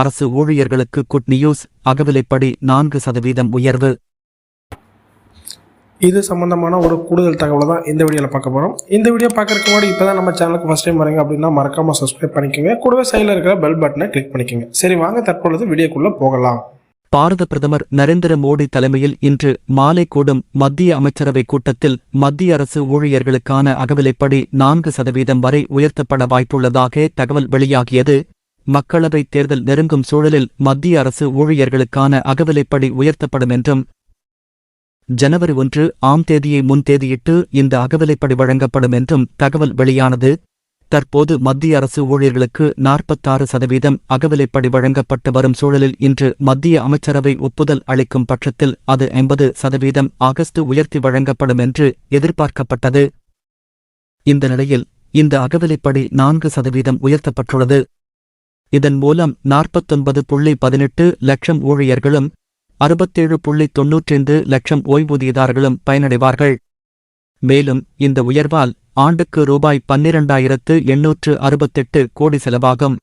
அரசு ஊழியர்களுக்கு good news அகவிலைப்படி நான்கு சதவீதம் உயர்வு. இது சம்மந்தமான ஒரு கூடுதல் தகவலை தான் இந்த வீடியோவில் பார்க்க போகிறோம் இந்த வீடியோ பார்க்கறதுக்கு முன்னாடி இப்போ தான் நம்ம சேனலுக்கு ஃபஸ்ட் டைம் வரீங்க அப்படின்னா மறக்காமல் சப்ஸ்கிரைப் பண்ணிக்கோங்க. கூடவே சைடில் இருக்கிற பெல் பட்டனை கிளிக் பண்ணிக்கோங்க. சரி வாங்க தற்பொழுது வீடியோக்குள்ளே போகலாம். பாரத பிரதமர் நரேந்திர மோடி தலைமையில் இன்று மாலை கூடும் மத்திய அமைச்சரவை கூட்டத்தில் மத்திய அரசு ஊழியர்களுக்கான அகவிலைப்படி நான்கு சதவீதம் வரை உயர்த்தப்பட வாய்ப்புள்ளதாக தகவல் வெளியாகியது. மக்களவைத் தேர்தல் நெருங்கும் சூழலில் மத்திய அரசு ஊழியர்களுக்கான அகவிலைப்படி உயர்த்தப்படும் என்றும் ஜனவரி ஒன்று ஆம் தேதியை முன்தேதியிட்டு இந்த அகவிலைப்படி வழங்கப்படும் என்றும் தகவல் வெளியானது. தற்போது மத்திய அரசு ஊழியர்களுக்கு நாற்பத்தாறு சதவீதம் அகவிலைப்படி வழங்கப்பட்டு வரும் சூழலில் இன்று மத்திய அமைச்சரவை ஒப்புதல் அளிக்கும் பட்சத்தில் அது எண்பது சதவீதம் ஆகஸ்ட் உயர்த்தி வழங்கப்படும் என்று எதிர்பார்க்கப்பட்டது. இந்த நிலையில் இந்த அகவிலைப்படி நான்கு சதவீதம் உயர்த்தப்பட்டுள்ளது. இதன் மூலம் நாற்பத்தொன்பது புள்ளி பதினெட்டு லட்சம் ஊழியர்களும் அறுபத்தேழு புள்ளி தொன்னூற்றைந்து லட்சம் ஓய்வூதியதாரர்களும் பயனடைவார்கள். மேலும் இந்த உயர்வால் ஆண்டுக்கு ரூபாய் பன்னிரண்டாயிரத்து எண்ணூற்று அறுபத்தெட்டு கோடி செலவாகும்.